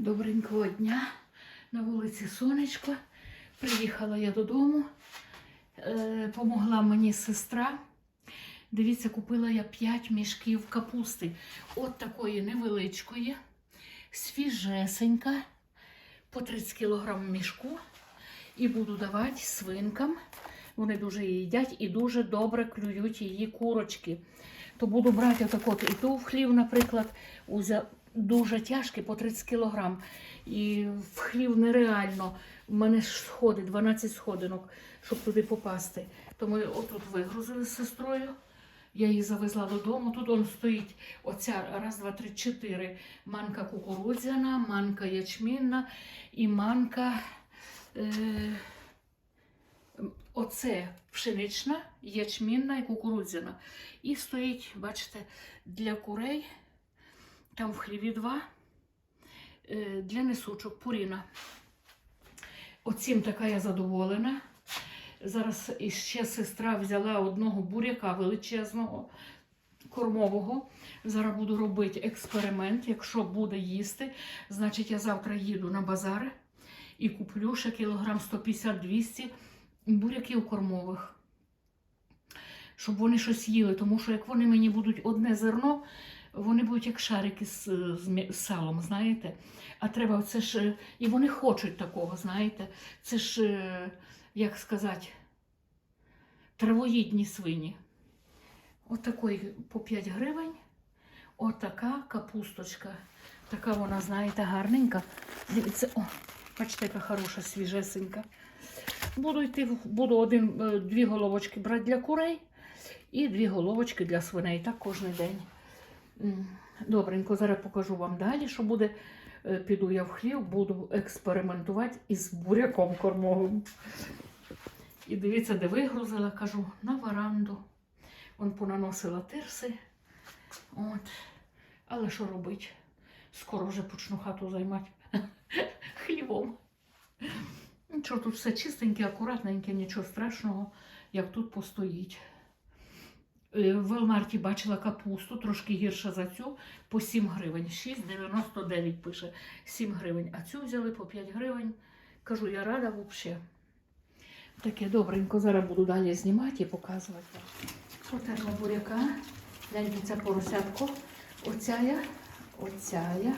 Добренького дня. На вулиці сонечко. Приїхала я додому. Е, помогла мені сестра. Дивіться, купила я 5 мішків капусти. От такої невеличкої, свіжесенька, по 30 кг мішку. І буду давати свинкам. Вони дуже її їдять і дуже добре клюють її курочки. То буду брати отак от і ту в хлів, наприклад. Дуже тяжкий по 30 кг. І в хлів нереально. У мене сходи, 12 сходинок, щоб туди попасти. То ми отут вигрузили з сестрою. Я її завезла додому. Тут он стоїть оця раз, два, три, чотири. Манка кукурудзяна, манка ячмінна і манка. Е... Оце пшенична, ячмінна і кукурудзяна. І стоїть, бачите, для курей, там в хліві два, е, для несучок пуріна. Оцім така я задоволена. Зараз іще сестра взяла одного буряка величезного, кормового. Зараз буду робити експеримент. Якщо буде їсти, значить я завтра їду на базар і куплю ще кілограм 150-200 буряків кормових. Щоб вони щось їли, тому що як вони мені будуть одне зерно, вони будуть як шарики з, з, салом, знаєте. А треба це ж. е, І вони хочуть такого, знаєте. Це ж, е, як сказати, травоїдні свині. Отакої по 5 гривень. Отака капусточка. Така вона, знаєте, гарненька. Дивіться, о, бачите, яка хороша, свіжесенька. Буду йти, буду один, е, дві головочки брати для курей і дві головочки для свиней. Так кожен день. Добренько, зараз покажу вам далі, що буде. Е, Піду я в хлів, буду експериментувати із буряком кормовим. І дивіться, де вигрузила, кажу, на веранду. Он понаносила тирси. От. Але що робити? Скоро вже почну хату займати хлівом. Нічого, тут все чистеньке, акуратненьке, нічого страшного, як тут постоїть. Е, В Велмарті бачила капусту, трошки гірша за цю, по 7 гривень. 6,99 пише 7 гривень. А цю взяли по 5 гривень. Кажу, я рада взагалі. Таке добренько. Зараз буду далі знімати і показувати. Потерла буряка. Гляньте, ця поросятко. Оця я, оця я.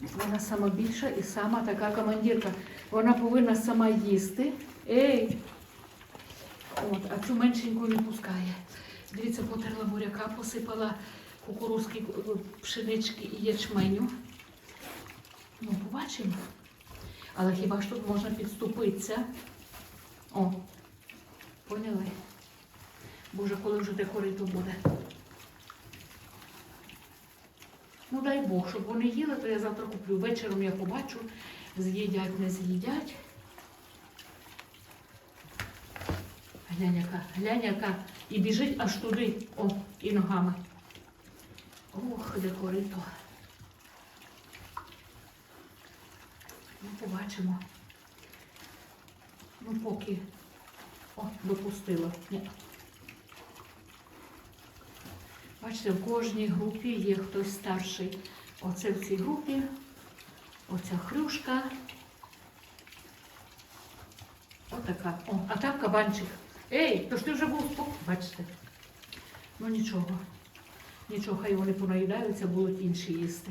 Вона сама більша і сама така командирка. Вона повинна сама їсти. Ей! От, а цю меншеньку не пускає. Дивіться, потерла буряка, посипала кукурузки, е, пшенички і ячменю. Ну, побачимо. Але хіба ж тут можна підступитися? О, поняли? Боже, коли вже те корито буде. Ну, дай Бог, щоб вони їли, то я завтра куплю. Вечором я побачу, з'їдять, не з'їдять. Глянь яка, глянь яка. І біжить аж туди, о, і ногами. Ох, де корито. Ну, побачимо. Ну, поки. О, допустила. Ні. Бачите, в кожній групі є хтось старший. Оце в цій групі, оця хрюшка. Отака. О, а там кабанчик. Ей, то ж ти вже був спок. Бачите? Ну нічого. Нічого, хай вони понаїдаються, будуть інші їсти.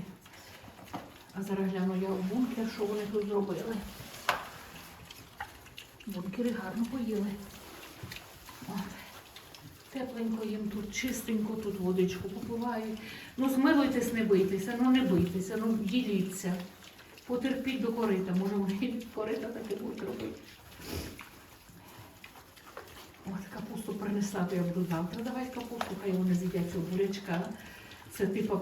А зараз гляну я в бункер, що вони тут зробили. Бункери гарно поїли. От. Тепленько їм тут, чистенько тут водичку попивають. Ну, змилуйтесь, не бийтеся, ну не бийтеся, ну діліться. Потерпіть до корита, може вони корита таки будуть робити. От капусту принесла, то я буду завтра давати капусту, хай вони з'їдять цього бурячка. Це типу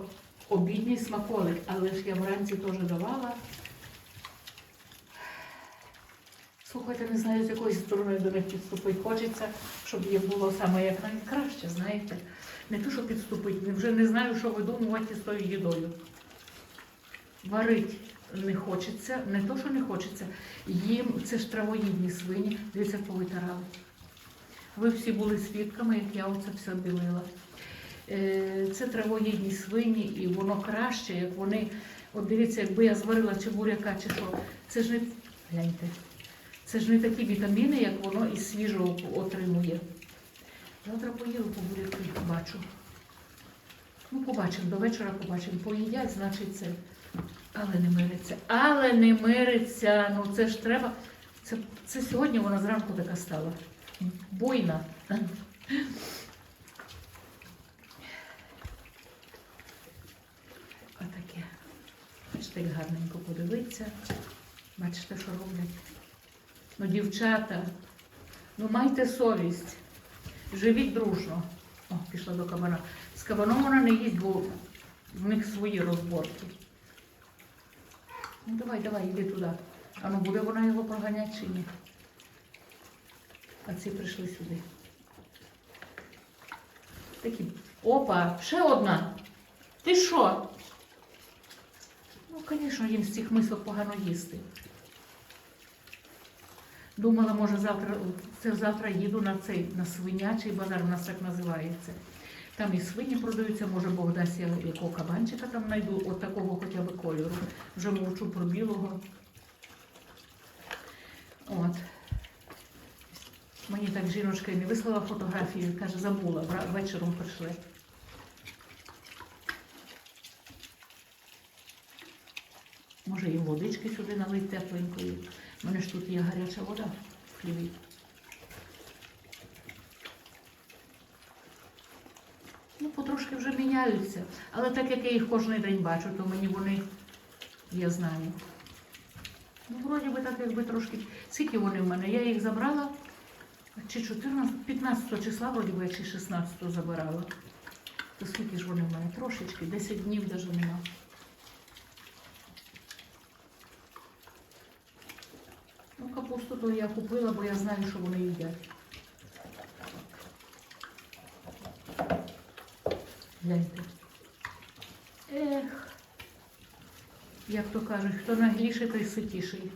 обідній смаколик, але ж я вранці теж давала. Слухайте, не знаю, з якої сторони до них підступити. Хочеться, щоб їм було саме як найкраще, знаєте. Не то, що підступити, вже не знаю, що видумувати з тою їдою. Варить не хочеться, не то, що не хочеться. Їм це ж травоїдні свині, дивіться, повитирали. Ви всі були свідками, як я оце все білила. Е, Це травоїдні свині, і воно краще, як вони От дивіться, якби я зварила чи буряка, чи що. Це ж не гляньте. Це ж не такі вітаміни, як воно із свіжого отримує. Завтра поїду по буряку, бачу. Ну, побачимо, до вечора побачимо. Поїдять, значить це. Але не мириться. Але не мириться. Ну це ж треба. Це, це сьогодні вона зранку така стала. Буйна. Отаке. Бачите, як гарненько подивитися. Бачите, що роблять. Ну, дівчата, ну майте совість. Живіть дружно. О, пішла до кабана. З кабаном вона не їсть, бо в них свої розборки. Ну давай, давай, іди туди. А ну буде вона його проганяти чи ні? А ці прийшли сюди. Такі. Опа, ще одна. Ти що? Ну, звісно, їм з цих мисок погано їсти. Думала, може, завтра, це завтра їду на цей на свинячий базар, у нас так називається. Там і свині продаються, може Бог дасть я якого кабанчика там знайду, от такого хоча б кольору. Вже мовчу про білого. От. Мені так жіночка і не вислала фотографію, каже, забула, вечором прийшли. Може і водички сюди налить тепленької. У мене ж тут є гаряча вода в хліві. Ну, потрошки вже міняються. Але так як я їх кожен день бачу, то мені вони, я знаю. Ну, вроді би так, якби трошки. Скільки вони в мене? Я їх забрала чи 14, 15 числа, вроді би, чи 16 забирала. То скільки ж вони в мене? Трошечки, 10 днів навіть нема. Ну, капусту то я купила, бо я знаю, що вони їдять. Гляньте. Ех. Як то кажуть, хто нагліше, той ситіший.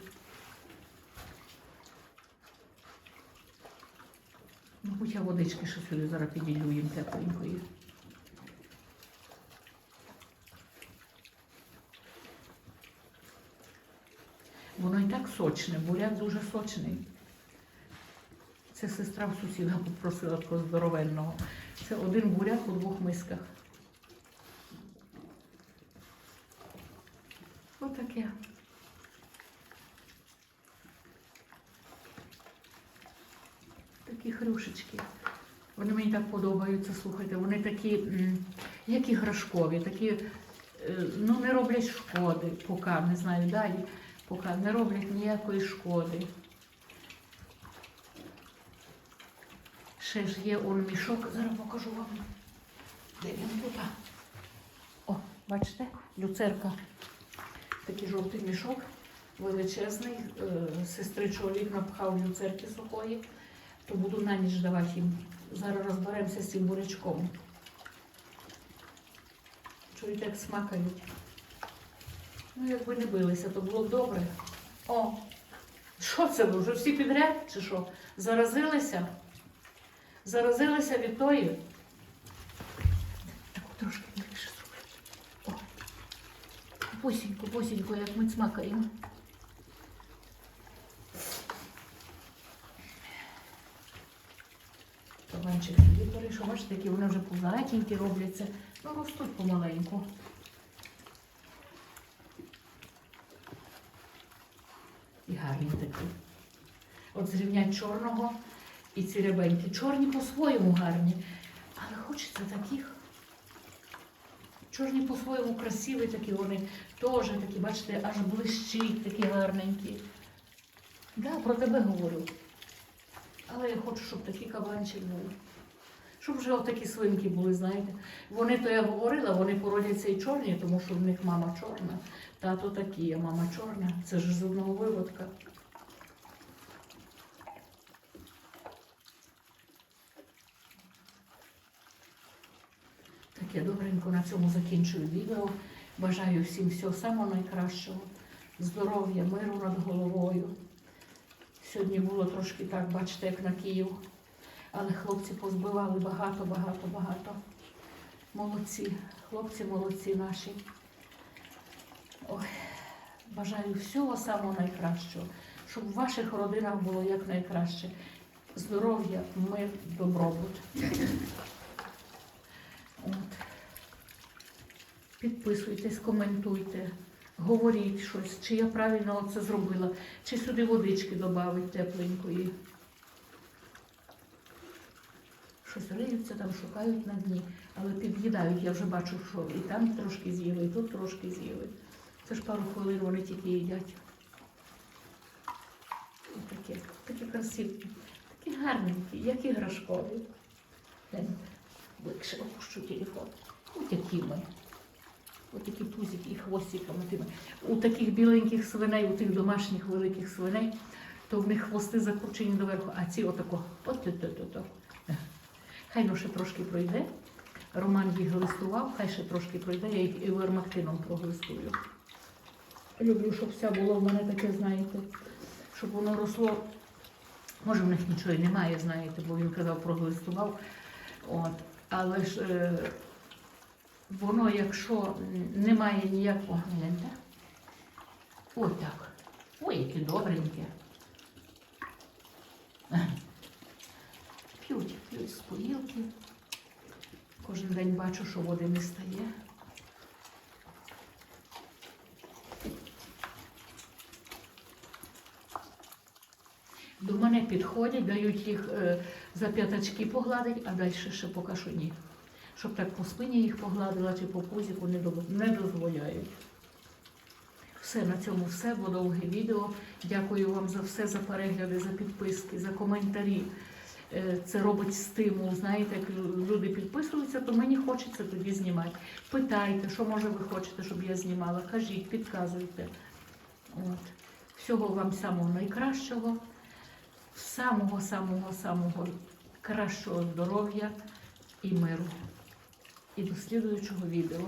Ну, хоч я водички ще сюди зараз піділю їм тепленької. Воно і так сочне, буряк дуже сочний. Це сестра в сусіда попросила такого здоровенного. Це один буряк у двох мисках. Отаке. Такі хрюшечки. Вони мені так подобаються, слухайте. Вони такі, як іграшкові, такі, е, ну, не роблять шкоди, поки, не знаю, далі, поки не роблять ніякої шкоди. Ще ж є он мішок, зараз покажу вам. Де він тут? О, бачите, люцерка. Такий жовтий мішок, величезний. Е, Сестри чоловік напхав люцерки сухої, то буду на ніч давати їм. Зараз розберемося з цим бурячком. Чуєте, як смакають. Ну, якби не билися, то було б добре. О, що це ви? Вже всі підряд чи що? Заразилися? Заразилися від тої. Так трошки більше зроблю. О. Посінько, посінько, як ми цмакаємо. Кабанчик собі перейшов, бачите, які вони вже пузатенькі робляться. Ну, ростуть помаленьку. І гарні такі. От зрівнять чорного і ці рябенькі. Чорні по-своєму гарні, але хочеться таких. Чорні по-своєму красиві такі, вони теж такі, бачите, аж блищить, такі гарненькі. Да, про тебе говорю. Але я хочу, щоб такий кабанчик був. Щоб вже отакі свинки були, знаєте. Вони то я говорила, вони породяться і чорні, тому що в них мама чорна, тато такі, а мама чорна. Це ж з одного виводка. Так, я добренько на цьому закінчую відео. Бажаю всім всього самого найкращого. Здоров'я, миру над головою. Сьогодні було трошки так, бачите, як на Київ. Але хлопці позбивали багато, багато, багато. Молодці. Хлопці молодці наші. Ой, бажаю всього самого найкращого, щоб в ваших родинах було якнайкраще. Здоров'я, мир, добробут. От. Підписуйтесь, коментуйте, говоріть щось, чи я правильно це зробила, чи сюди водички додати тепленької. Щось риються там, шукають на дні, але під'їдають. Я вже бачу, що і там трошки з'їли, і тут трошки з'їли. Це ж пару хвилин вони тільки їдять. Ось Такі, такі красиві, такі гарненькі, як іграшкові. Гляньте, опущу телефон. Ось які ми. Ось такі пузики і хвостиками тими. У таких біленьких свиней, у тих домашніх великих свиней, то в них хвости закручені доверху, а ці отако. От то то то Хай ну ще трошки пройде. Роман їх глистував, хай ще трошки пройде, я їх і вермактином проглистую. Люблю, щоб все було в мене таке, знаєте, щоб воно росло. Може, в них нічого і немає, знаєте, бо він казав, проглистував. От. Але ж е, воно, якщо немає ніякого гляньте. Ось так. Ой, яке добреньке. П'ють, п'ють з поїлки. Кожен день бачу, що води не стає. До мене підходять, дають їх е, за п'ятачки погладить, а далі ще поки що ні. Щоб так по спині їх погладила чи по пузіку не, до- не дозволяють. Все, на цьому все, бо довге відео. Дякую вам за все, за перегляди, за підписки, за коментарі. Е, Це робить стимул. Знаєте, як люди підписуються, то мені хочеться тоді знімати. Питайте, що може ви хочете, щоб я знімала. Кажіть, підказуйте. От. Всього вам самого найкращого, самого самого самого кращого здоров'я і миру. І до слідуючого відео.